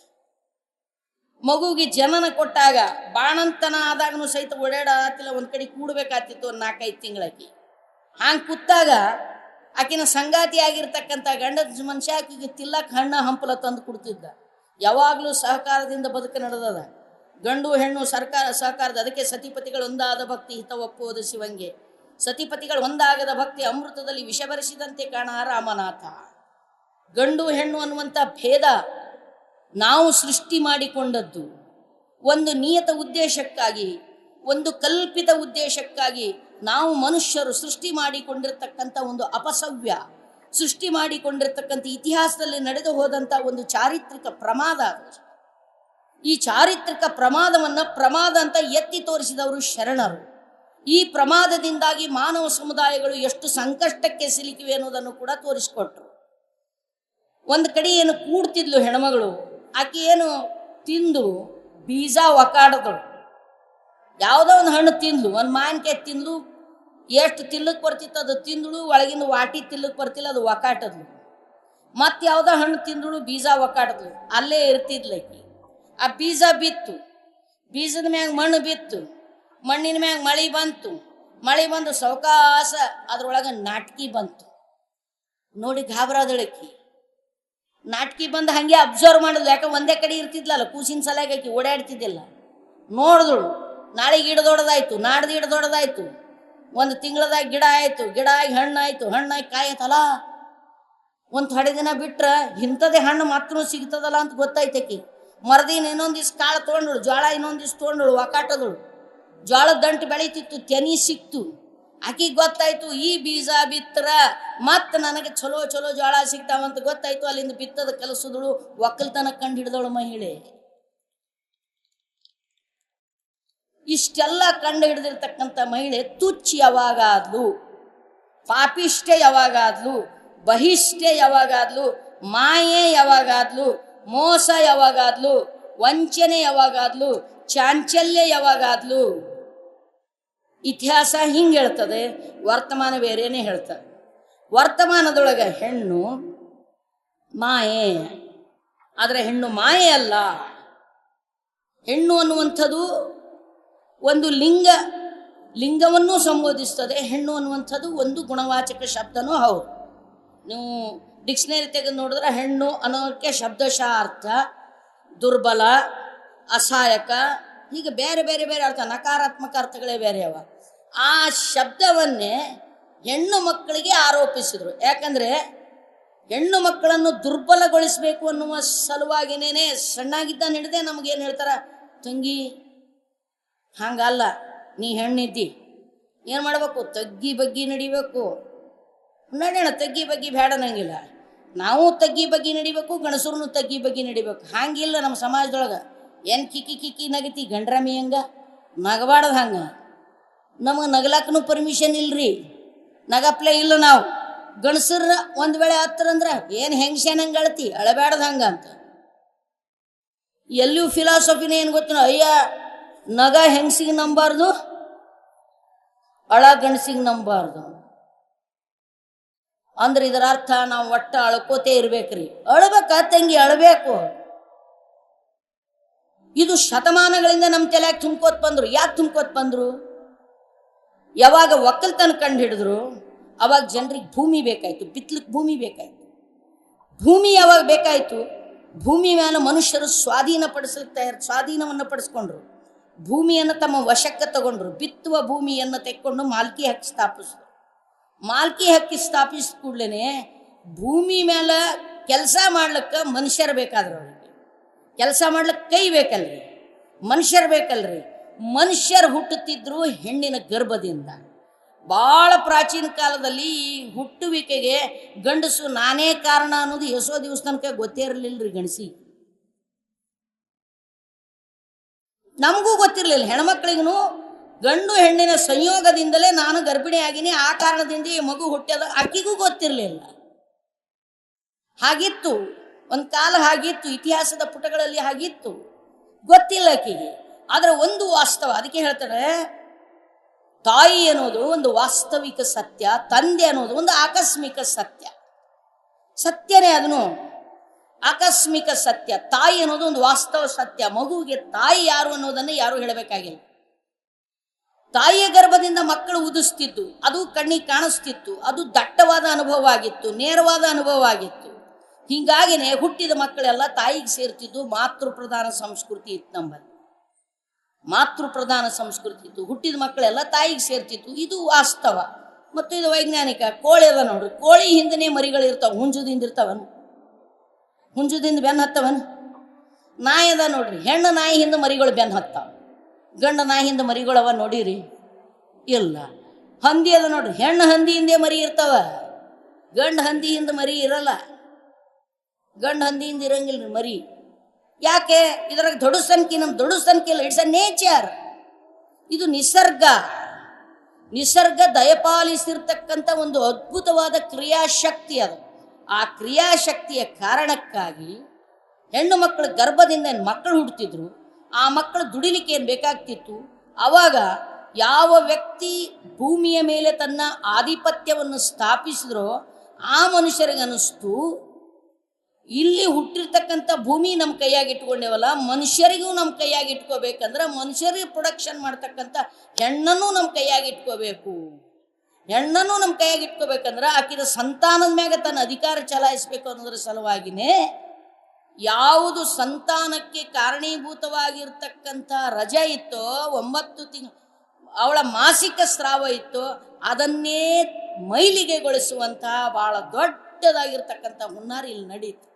ಮಗುಗೆ ಜನನ ಕೊಟ್ಟಾಗ ಬಾಣಂತನ ಆದಾಗನು ಸಹಿತ ಓಡಾಡತ್ತಿಲ್ಲ ಒಂದ್ ಕಡೆ ಕೂಡ್ಬೇಕಾತಿತ್ತು ಒಂದ್ ನಾಲ್ಕೈದು ತಿಂಗಳಾಕಿ ಹಂಗೆ ಕುತ್ತಾಗ ಆಕಿನ ಸಂಗಾತಿ ಆಗಿರ್ತಕ್ಕಂಥ ಗಂಡದ ಮನುಷ್ಯ ಆಕಿಗೆ ತಿಲ್ಲಕ್ ಹಣ್ಣ ಹಂಪಲ ತಂದು ಕೊಡ್ತಿದ್ದ. ಯಾವಾಗಲೂ ಸಹಕಾರದಿಂದ ಬದುಕು ನಡೆದದ. ಗಂಡು ಹೆಣ್ಣು ಸರ್ಕಾರ, ಸಹಕಾರದ ಅದಕ್ಕೆ ಸತಿಪತಿಗಳು ಒಂದಾದ ಭಕ್ತಿ ಹಿತ ಒಪ್ಪುವುದು ಶಿವಂಗೆ. ಸತಿಪತಿಗಳು ಒಂದಾಗದ ಭಕ್ತಿ ಅಮೃತದಲ್ಲಿ ವಿಷಭರಿಸಿದಂತೆ ಕಾಣ ರಾಮನಾಥ. ಗಂಡು ಹೆಣ್ಣು ಅನ್ನುವಂಥ ಭೇದ ನಾವು ಸೃಷ್ಟಿ ಮಾಡಿಕೊಂಡದ್ದು. ಒಂದು ನಿಯತ ಉದ್ದೇಶಕ್ಕಾಗಿ, ಒಂದು ಕಲ್ಪಿತ ಉದ್ದೇಶಕ್ಕಾಗಿ ನಾವು ಮನುಷ್ಯರು ಸೃಷ್ಟಿ ಮಾಡಿಕೊಂಡಿರ್ತಕ್ಕಂಥ ಒಂದು ಅಪಸವ್ಯ, ಸೃಷ್ಟಿ ಮಾಡಿಕೊಂಡಿರ್ತಕ್ಕಂಥ ಇತಿಹಾಸದಲ್ಲಿ ನಡೆದು ಹೋದಂಥ ಒಂದು ಚಾರಿತ್ರಿಕ ಪ್ರಮಾದ ಅದು. ಈ ಚಾರಿತ್ರಿಕ ಪ್ರಮಾದವನ್ನು ಪ್ರಮಾದ ಅಂತ ಎತ್ತಿ ತೋರಿಸಿದವರು ಶರಣರು. ಈ ಪ್ರಮಾದದಿಂದಾಗಿ ಮಾನವ ಸಮುದಾಯಗಳು ಎಷ್ಟು ಸಂಕಷ್ಟಕ್ಕೆ ಸಿಲುಕಿವೆ ಅನ್ನೋದನ್ನು ಕೂಡ ತೋರಿಸಿಕೊಟ್ರು. ಒಂದು ಕಡೆ ಏನು ಕೂಡ್ತಿದ್ಲು ಹೆಣ್ಮಗಳು, ಆಕೆ ಏನು ತಿಂದು ಬೀಜ ಒಕಾಡದಳು ಯಾವುದೋ ಒಂದು ಹಣ್ಣು ತಿಂದ್ಲು, ಒಂದು ಮಾವಿನಕಾಯಿ ತಿಂದ್ಲು, ಎಷ್ಟು ತಿಲ್ಲಕ್ಕೆ ಬರ್ತಿತ್ತು ಅದು ತಿಂದಳು ಒಳಗಿನ ವಾಟಿ ತಿಲ್ಲಕ್ಕೆ ಬರ್ತಿಲ್ಲ, ಅದು ಒಕಾಟದ್ಲು. ಮತ್ತೆ ಯಾವುದೋ ಹಣ್ಣು ತಿಂದಳು, ಬೀಜ ಒಕಾಟದ್ಲು. ಅಲ್ಲೇ ಇರ್ತಿದ್ಲು ಆಕಿ. ಆ ಬೀಜ ಬಿತ್ತು. ಬೀಜದ ಮ್ಯಾಗ ಮಣ್ಣು ಬಿತ್ತು. ಮಣ್ಣಿನ ಮ್ಯಾಗ ಮಳೆ ಬಂತು. ಮಳೆ ಬಂದು ಸೌಕಾಸ ಅದ್ರೊಳಗೆ ನಾಟಕಿ ಬಂತು. ನೋಡಿ ಗಾಬರಾದಳಕ್ಕಿ ನಾಟಕಿ ಬಂದು ಹಾಗೆ ಅಬ್ಸರ್ವ್ ಮಾಡಿದ್ಲು. ಯಾಕೆ ಒಂದೇ ಕಡೆ ಇರ್ತಿದ್ಲಲ್ಲ, ಕೂಸಿನ ಸಲಾಗಿ ಆಕಿ ಓಡಾಡ್ತಿದ್ದಿಲ್ಲ. ನೋಡಿದಳು. ನಾಳೆಗೆ ಗಿಡ ದೊಡ್ಡದಾಯ್ತು, ನಾಡ್ದು ಗಿಡ ದೊಡ್ಡದಾಯ್ತು. ಒಂದು ತಿಂಗಳದಾಗ ಗಿಡ ಆಯಿತು, ಗಿಡ ಆಗಿ ಹಣ್ಣು ಆಯ್ತು ಹಣ್ಣಾಗಿ ಕಾಯಿ ಆಯ್ತಲ್ಲ ಒಂದು ಥೊಡೆ ದಿನ ಬಿಟ್ರೆ ಇಂಥದೇ ಹಣ್ಣು ಮಾತ್ರ ಸಿಗ್ತದಲ್ಲ ಅಂತ ಗೊತ್ತಾಯ್ತಕಿ ಮರದಿನ ಇನ್ನೊಂದಿಷ್ಟು ಕಾಳು ತೊಗೊಂಡಳು ಜೋಳ ಇನ್ನೊಂದಿಷ್ಟು ತೊಗೊಂಡಳು ಒಕಾಟದಳು ಜೋಳದ ದಂಟು ಬೆಳೀತಿತ್ತು, ತೆನಿ ಸಿಕ್ತು. ಆಕಿಗೆ ಗೊತ್ತಾಯ್ತು, ಈ ಬೀಜ ಬಿತ್ತರ ಮತ್ತೆ ನನಗೆ ಚಲೋ ಚಲೋ ಜೋಳ ಸಿಗ್ತಾವಂತ ಗೊತ್ತಾಯ್ತು, ಅಲ್ಲಿಂದ ಬಿತ್ತದ ಕೆಲಸದಳು, ಒಕ್ಕಲ್ತನ ಕಂಡು ಹಿಡಿದವಳು ಮಹಿಳೆ. ಇಷ್ಟೆಲ್ಲ ಕಂಡು ಹಿಡಿದಿರ್ತಕ್ಕಂಥ ಮಹಿಳೆ ತುಚ್ಚಿ ಯಾವಾಗಾದ್ಲು ಪಾಪಿಷ್ಟೆ ಯಾವಾಗಾದ್ಲು, ಬಹಿಷ್ಠೆ ಯಾವಾಗಾದ್ಲು, ಮಾಯೆ ಯಾವಾಗಾದ್ಲು, ಮೋಸ ಯಾವಾಗಾದ್ಲು, ವಂಚನೆ ಯಾವಾಗಾದ್ಲು, ಚಾಂಚಲ್ಯ ಯಾವಾಗಾದ್ಲು. ಇತಿಹಾಸ ಹಿಂಗೆ ಹೇಳ್ತದೆ, ವರ್ತಮಾನ ಬೇರೆನೇ ಹೇಳ್ತದೆ. ವರ್ತಮಾನದೊಳಗೆ ಹೆಣ್ಣು ಮಾಯೆ, ಆದರೆ ಹೆಣ್ಣು ಮಾಯೆ ಅಲ್ಲ. ಹೆಣ್ಣು ಅನ್ನುವಂಥದ್ದು ಒಂದು ಲಿಂಗ, ಲಿಂಗವನ್ನು ಸಂಬೋಧಿಸ್ತದೆ, ಹೆಣ್ಣು ಅನ್ನುವಂಥದ್ದು ಒಂದು ಗುಣವಾಚಕ ಶಬ್ದನೂ ಹೌದು. ನೀವು ಡಿಕ್ಷನರಿ ತೆಗೆದು ನೋಡಿದ್ರೆ ಹೆಣ್ಣು ಅನ್ನೋಕ್ಕೆ ಶಬ್ದಶಃ ಅರ್ಥ ದುರ್ಬಲ, ಅಸಹಾಯಕ, ಹೀಗೆ ಬೇರೆ ಬೇರೆ ಬೇರೆ ಅರ್ಥ, ನಕಾರಾತ್ಮಕ ಅರ್ಥಗಳೇ ಬೇರೆ ಅವ. ಆ ಶಬ್ದವನ್ನೇ ಹೆಣ್ಣು ಮಕ್ಕಳಿಗೆ ಆರೋಪಿಸಿದ್ರು. ಯಾಕಂದರೆ ಹೆಣ್ಣು ಮಕ್ಕಳನ್ನು ದುರ್ಬಲಗೊಳಿಸಬೇಕು ಅನ್ನುವ ಸಲುವಾಗಿನೇನೆ ಸಣ್ಣಾಗಿದ್ದ ನಡೆದೇ ನಮಗೇನು ಹೇಳ್ತಾರೆ, ತಂಗಿ ಹಂಗಲ್ಲ, ನೀ ಹೆಣ್ಣಿದ್ದಿ. ಏನು ಮಾಡಬೇಕು? ತಗ್ಗಿ ಬಗ್ಗಿ ನಡಿಬೇಕು. ನಡೆಯೋಣ ತಗ್ಗಿ ಬಗ್ಗಿ ಬೇಡ ನಂಗಿಲ್ಲ. ನಾವು ತಗ್ಗಿ ಬಗ್ಗಿ ನಡಿಬೇಕು ಗಣಸೂರ್ನು ತಗ್ಗಿ ಬಗ್ಗಿ ನಡಿಬೇಕು. ಹಂಗಿಲ್ಲ ನಮ್ಮ ಸಮಾಜದೊಳಗೆ. ಏನು ಕಿಕ್ಕಿ ಕಿಕ್ಕಿ ನಗತಿ ಗಂಡ್ರಾಮಿ ಹಂಗ? ನಗಬಾರ್ದು ಹಂಗೆ. ನಮಗೆ ನಗಲಾಕನು ಪರ್ಮಿಷನ್ ಇಲ್ರಿ. ನಗಪ್ಲೆ ಇಲ್ಲ ನಾವು. ಗಣಸರ ಒಂದು ವೇಳೆ ಹತ್ರ ಅಂದ್ರೆ ಏನು ಹೆಂಗ್ಸೇನ್ ಹಂಗೆ ಅಳತಿ? ಅಳಬ್ಯಾಡ್ದು ಹಂಗ ಅಂತ. ಎಲ್ಲಿಯೂ ಫಿಲಾಸಫಿನೇ ಏನು ಗೊತ್ತಿನ? ಅಯ್ಯ ನಗ ಹೆಂಗಸಿಗೆ ನಂಬಾರ್ದು? ಅಳ ಗಣಸಿಗೆ ನಂಬಾರ್ದು. ಅಂದ್ರೆ ಇದರ ಅರ್ಥ ನಾವು ಒಟ್ಟ ಅಳ್ಕೋತೇ ಇರ್ಬೇಕ್ರಿ. ಅಳ್ಬೇಕ ತಂಗಿ, ಅಳ್ಬೇಕು. ಇದು ಶತಮಾನಗಳಿಂದ ನಮ್ಮ ತಲೆಯಾಗ ತುಂಬ್ಕೋತ್ ಬಂದ್ರು. ಯಾಕೆ ತುಂಬ್ಕೋತ್ ಬಂದ್ರು? ಯಾವಾಗ ಒಕ್ಕಲ್ತನ ಕಂಡು ಹಿಡಿದ್ರು, ಅವಾಗ ಜನರಿಗೆ ಭೂಮಿ ಬೇಕಾಯ್ತು ಬಿತ್ತಲಿಕ್ಕೆ ಭೂಮಿ ಬೇಕಾಯ್ತು. ಭೂಮಿ ಯಾವಾಗ ಬೇಕಾಯ್ತು? ಭೂಮಿ ಮೇಲೆ ಮನುಷ್ಯರು ಸ್ವಾಧೀನ ಪಡಿಸಲಿಕ್ಕೆ ತಯಾರು, ಸ್ವಾಧೀನವನ್ನು ಪಡಿಸ್ಕೊಂಡ್ರು. ಭೂಮಿಯನ್ನು ತಮ್ಮ ವಶಕ್ಕೆ ತಗೊಂಡ್ರು, ಬಿತ್ತುವ ಭೂಮಿಯನ್ನು ತೆಕ್ಕೊಂಡು ಮಾಲ್ಕಿ ಹಕ್ಕಿ ಸ್ಥಾಪಿಸಿದ್ರು. ಮಾಲ್ಕಿ ಹಕ್ಕಿ ಸ್ಥಾಪಿಸಿದ ಕೂಡಲೇ ಭೂಮಿ ಮೇಲೆ ಕೆಲಸ ಮಾಡ್ಲಿಕ್ಕೆ ಮನುಷ್ಯರು ಬೇಕಾದ್ರೆ ಅವ್ರಿಗೆ. ಕೆಲಸ ಮಾಡ್ಲಿಕ್ಕೆ ಕೈ ಬೇಕಲ್ರಿ, ಮನುಷ್ಯರು ಬೇಕಲ್ರಿ. ಮನುಷ್ಯರು ಹುಟ್ಟುತ್ತಿದ್ರು ಹೆಣ್ಣಿನ ಗರ್ಭದಿಂದ. ಭಾಳ ಪ್ರಾಚೀನ ಕಾಲದಲ್ಲಿ ಈ ಹುಟ್ಟುವಿಕೆಗೆ ಗಂಡಸು ನಾನೇ ಕಾರಣ ಅನ್ನೋದು ಎಷ್ಟೋ ದಿವಸ ತನಕ ಗೊತ್ತೇ ಇರಲಿಲ್ಲರಿ ಗಣಸಿ ನಮಗೂ ಗೊತ್ತಿರಲಿಲ್ಲ. ಹೆಣ್ಮಕ್ಳಿಗೂ ಗಂಡು ಹೆಣ್ಣಿನ ಸಂಯೋಗದಿಂದಲೇ ನಾನು ಗರ್ಭಿಣಿಯಾಗಿನಿ, ಆ ಕಾರಣದಿಂದ ಈ ಮಗು ಹುಟ್ಟಿದ ಆಕಿಗೂ ಗೊತ್ತಿರಲಿಲ್ಲ. ಹಾಗಿತ್ತು. ಒಂದು ಕಾಲ ಹಾಗಿತ್ತು, ಇತಿಹಾಸದ ಪುಟಗಳಲ್ಲಿ ಹಾಗಿತ್ತು. ಗೊತ್ತಿಲ್ಲ ಆಕೆಗೆ. ಆದರೆ ಒಂದು ವಾಸ್ತವ, ಅದಕ್ಕೆ ಹೇಳ್ತಾರೆ, ತಾಯಿ ಅನ್ನೋದು ಒಂದು ವಾಸ್ತವಿಕ ಸತ್ಯ, ತಂದೆ ಅನ್ನೋದು ಒಂದು ಆಕಸ್ಮಿಕ ಸತ್ಯ. ಸತ್ಯನೇ ಅದನ್ನು ಆಕಸ್ಮಿಕ ಸತ್ಯ, ತಾಯಿ ಅನ್ನೋದು ಒಂದು ವಾಸ್ತವ ಸತ್ಯ, ಮಗುವಿಗೆ ತಾಯಿ ಯಾರು ಅನ್ನೋದನ್ನು ಯಾರು ಹೇಳಬೇಕಾಗಿಲ್ಲ. ತಾಯಿಯ ಗರ್ಭದಿಂದ ಮಕ್ಕಳು ಉದಿಸ್ತಿದ್ದು, ಅದು ಕಣ್ಣಿಗೆ ಕಾಣಿಸ್ತಿತ್ತು, ಅದು ದಟ್ಟವಾದ ಅನುಭವ ಆಗಿತ್ತು, ನೇರವಾದ ಅನುಭವ ಆಗಿತ್ತು. ಹೀಗಾಗಿನೇ ಹುಟ್ಟಿದ ಮಕ್ಕಳೆಲ್ಲ ತಾಯಿಗೆ ಸೇರ್ತಿದ್ದು ಮಾತೃ ಪ್ರಧಾನ ಸಂಸ್ಕೃತಿ ಇತ್ತು ನಮ್ಮಲ್ಲಿ. ಮಾತೃ ಪ್ರಧಾನ ಸಂಸ್ಕೃತಿ ಇತ್ತು, ಹುಟ್ಟಿದ ಮಕ್ಕಳೆಲ್ಲ ತಾಯಿಗೆ ಸೇರ್ತಿತ್ತು, ಇದು ವಾಸ್ತವ. ಮತ್ತು ಇದು ವೈಜ್ಞಾನಿಕ, ಕೋಳಿ ಅದ ನೋಡ್ರಿ, ಕೋಳಿ ಹಿಂದನೇ ಮರಿಗಳು ಹುಂಜದಿಂದಿರ್ತಾವನು ಹುಂಜುದಿಂದ ಬೆನ್ನು ಹತ್ತವನ್? ನಾಯಿ ಅದ ನೋಡ್ರಿ. ಹೆಣ್ಣು ನಾಯಿ ಹಿಂದೆ ಮರಿಗಳು ಬೆನ್ನು ಹತ್ತಾವ. ಗಂಡ ನಾಯಿ ಹಿಂದೆ ಮರಿಗಳವ ನೋಡಿರಿ? ಇಲ್ಲ. ಹಂದಿ ಅದ ನೋಡ್ರಿ. ಹೆಣ್ಣು ಹಂದಿ ಹಿಂದೆ ಮರಿ ಇರ್ತಾವ. ಗಂಡು ಹಂದಿ ಹಿಂದೆ ಮರಿ ಇರಲ್ಲ. ಗಂಡು ಹಂದಿಯಿಂದ ಇರಂಗಿಲ್ಲ ರೀ ಮರಿ. ಯಾಕೆ? ಇದ್ರಾಗ ದೊಡ್ಡ ಸಂಖ್ಯೆ ನಮ್ಮ ದೊಡ್ಡ ಸಂಖ್ಯೆ ಇಲ್ಲ ಇಟ್ಸ್ ಅ ನೇಚರ್. ಇದು ನಿಸರ್ಗ. ನಿಸರ್ಗ ದಯಪಾಲಿಸಿರ್ತಕ್ಕಂಥ ಒಂದು ಅದ್ಭುತವಾದ ಕ್ರಿಯಾಶಕ್ತಿ ಅದು. ಆ ಕ್ರಿಯಾಶಕ್ತಿಯ ಕಾರಣಕ್ಕಾಗಿ ಹೆಣ್ಣು ಮಕ್ಕಳು ಗರ್ಭದಿಂದ ಮಕ್ಕಳು ಹುಡ್ತಿದ್ರು, ಆ ಮಕ್ಕಳು ದುಡಿಲಿಕ್ಕೆ ಏನು ಬೇಕಾಗ್ತಿತ್ತು? ಆವಾಗ ಯಾವ ವ್ಯಕ್ತಿ ಭೂಮಿಯ ಮೇಲೆ ತನ್ನ ಆಧಿಪತ್ಯವನ್ನು ಸ್ಥಾಪಿಸಿದ್ರೋ, ಆ ಮನುಷ್ಯರಿಗೆ ಅನ್ನಿಸ್ತು ಇಲ್ಲಿ ಹುಟ್ಟಿರ್ತಕ್ಕಂಥ ಭೂಮಿ ನಮ್ಮ ಕೈಯಾಗಿ ಇಟ್ಕೊಂಡೇವಲ್ಲ, ಮನುಷ್ಯರಿಗೂ ನಮ್ಮ ಕೈಯಾಗಿ ಇಟ್ಕೋಬೇಕಂದ್ರೆ ಮನುಷ್ಯರಿಗೆ ಪ್ರೊಡಕ್ಷನ್ ಮಾಡ್ತಕ್ಕಂಥ ಹೆಣ್ಣನ್ನು ನಮ್ಮ ಕೈಯಾಗಿ ಇಟ್ಕೋಬೇಕು. ಹೆಣ್ಣನ್ನು ನಮ್ಮ ಕೈಯಾಗಿ ಇಟ್ಕೋಬೇಕಂದ್ರೆ ಆಕಿದ ಸಂತಾನದ ಮ್ಯಾಗ ತನ್ನ ಅಧಿಕಾರ ಚಲಾಯಿಸ್ಬೇಕು ಅನ್ನೋದ್ರ ಸಲುವಾಗಿನೇ ಯಾವುದು ಸಂತಾನಕ್ಕೆ ಕಾರಣೀಭೂತವಾಗಿರ್ತಕ್ಕಂಥ ರಜೆ ಇತ್ತೋ, ಒಂಬತ್ತು ತಿಂಗಳು ಅವಳ ಮಾಸಿಕ ಸ್ರಾವ ಇತ್ತು, ಅದನ್ನೇ ಮೈಲಿಗೆಗೊಳಿಸುವಂತಹ ಭಾಳ ದೊಡ್ಡದಾಗಿರ್ತಕ್ಕಂಥ ಹುನ್ನಾರಿ ಇಲ್ಲಿ ನಡೀತು.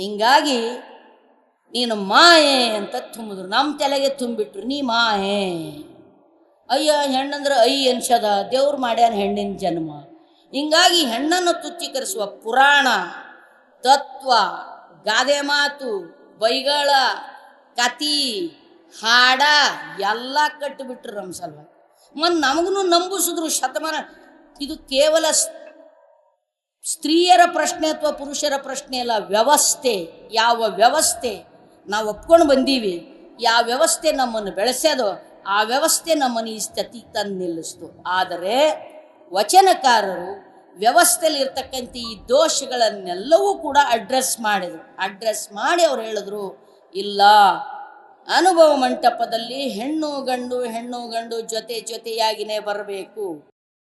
ಹಿಂಗಾಗಿ ನೀನು ಮಾಯೆ ಅಂತ ತುಂಬಿದ್ರು. ನಮ್ಮ ತಲೆಗೆ ತುಂಬಿಟ್ರು. ನೀ ಮಾಯೆ. ಅಯ್ಯ ಹೆಣ್ಣಂದ್ರೆ ಐ ಅನ್ಸದ ದೇವ್ರು ಮಾಡ್ಯಾನ ಹೆಣ್ಣಿನ ಜನ್ಮ. ಹಿಂಗಾಗಿ ಹೆಣ್ಣನ್ನು ತುಚ್ಛೀಕರಿಸುವ ಪುರಾಣ, ತತ್ವ, ಗಾದೆ ಮಾತು, ಬೈಗಳ ಕತಿ ಹಾಡ ಎಲ್ಲ ಕಟ್ಟಿಬಿಟ್ರು ನಮ್ಮ ಸಲುವಾಗಿ. ಮತ್ತು ನಮಗೂ ನಂಬಿಸಿದ್ರು ಶತಮಾನ, ಇದು ಕೇವಲ ಸ್ತ್ರೀಯರ ಪ್ರಶ್ನೆ ಅಥವಾ ಪುರುಷರ ಪ್ರಶ್ನೆ ಅಲ್ಲ, ವ್ಯವಸ್ಥೆ. ಯಾವ ವ್ಯವಸ್ಥೆ ನಾವು ಒಪ್ಕೊಂಡು ಬಂದೀವಿ, ಯಾವ ವ್ಯವಸ್ಥೆ ನಮ್ಮನ್ನು ಬೆಳೆಸ್ಯದೋ ಆ ವ್ಯವಸ್ಥೆ ನಮ್ಮನ್ನು ಈ ಸ್ಥಿತಿ ತಂದು ನಿಲ್ಲಿಸ್ತು. ಆದರೆ ವಚನಕಾರರು ವ್ಯವಸ್ಥೆಯಲ್ಲಿ ಇರ್ತಕ್ಕಂಥ ಈ ದೋಷಗಳನ್ನೆಲ್ಲವೂ ಕೂಡ ಅಡ್ರೆಸ್ ಮಾಡಿದರು. ಅಡ್ರೆಸ್ ಮಾಡಿ ಅವ್ರು ಹೇಳಿದ್ರು, ಇಲ್ಲ, ಅನುಭವ ಮಂಟಪದಲ್ಲಿ ಹೆಣ್ಣು ಗಂಡು ಹೆಣ್ಣು ಗಂಡು ಜೊತೆ ಜೊತೆಯಾಗಿನೇ ಬರಬೇಕು.